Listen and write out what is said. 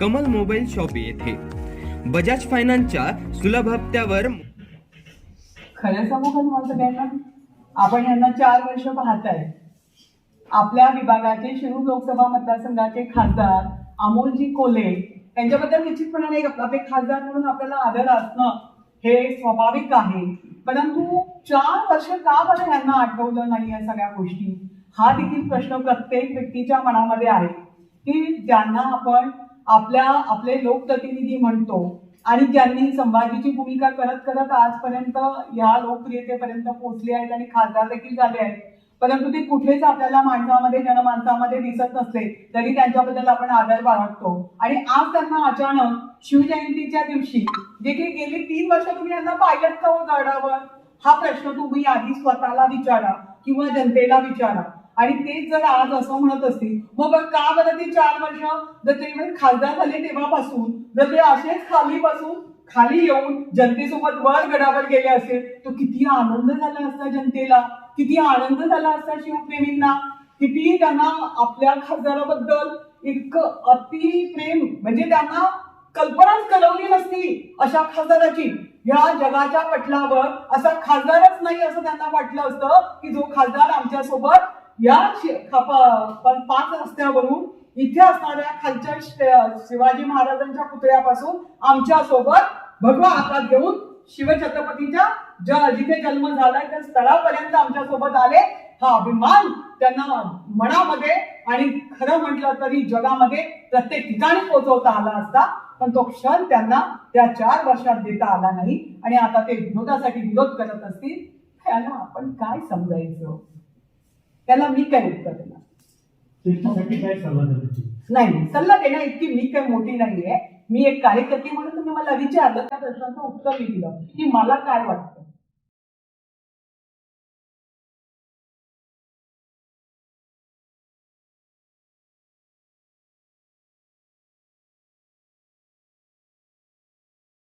Kamal mobile shop येथे. बजाज फायनान्सच्या सुलभ हप्त्यावर खरं सांगू का तुम्हाला सगळ्यांना आपण यांना चार वर्ष पाहताय. आपल्या विभागाचे शिरूर लोकसभा मतदारसंघाचे खासदार अमोलजी कोले यांच्याबद्दल निश्चितपणाने एक आपले खासदार म्हणून आपल्याला आदर असणं हे स्वाभाविक आहे. परंतु चार वर्ष का बरं यांना आठवलं नाही या सगळ्या गोष्टी? हा देखील प्रश्न प्रत्येक व्यक्तीच्या मनामध्ये आहे की ज्यांना आपण आपल्या आपले लोकप्रतिनिधी म्हणतो आणि ज्यांनी संभाजीची भूमिका करत करत आजपर्यंत या लोकप्रियतेपर्यंत पोहोचले आहेत आणि खासदार देखील झाले आहेत. परंतु ते कुठेच आपल्याला माणसामध्ये जनमानसामध्ये दिसत नसले तरी त्यांच्याबद्दल आपण आदर बाळगतो. आणि आज त्यांना अचानक शिवजयंतीच्या दिवशी जे की गेली तीन वर्ष तुम्ही यांना पाहिलं का गडावर हा प्रश्न तुम्ही आधी स्वतःला विचारा किंवा जनतेला विचारा. आणि तेच जर आज असं म्हणत असतील मग का बरं ती चार वर्ष? जर ते म्हणजे खासदार झाले तेव्हापासून जर ते असेच खाली बसून खाली येऊन जनतेसोबत वर गडावर गेले असेल तर किती आनंद झाला असता जनतेला? किती आनंद झाला असता शिवप्रेमींना? किती त्यांना आपल्या खासदाराबद्दल इतकं अतिप्रेम म्हणजे त्यांना कल्पनाच कळवली नसती अशा खासदाराची. या जगाच्या पटलावर असा खासदारच नाही असं त्यांना वाटलं असतं की जो खासदार आमच्यासोबत या शि- खप- पाच रस्त्यावरून इथे असणाऱ्या खालच्या शिवाजी महाराजांच्या पुतळ्यापासून आमच्यासोबत भगवा हातात घेऊन शिवछत्रपतीच्या ज्या जिथे जन्म झाला त्या स्थळापर्यंत आमच्यासोबत आले. हा अभिमान त्यांना मनामध्ये आणि खरं म्हटलं तरी जगामध्ये प्रत्येक ठिकाणी पोहोचवता आला असता पण तो क्षण त्यांना त्या चार वर्षात देता आला नाही. आणि आता ते विनोदासाठी विरोध करत असतील. त्याला आपण काय समजायचं? त्याला मी काय उत्तर देणार? काय सल्ला नाही सल्ला देण्या इतकी मी काही मोठी नाहीये. मी एक कार्यकर्ती म्हणून तुम्ही मला विचारलं त्या प्रश्नाचं उत्तर मी दिलं की मला काय वाटतं?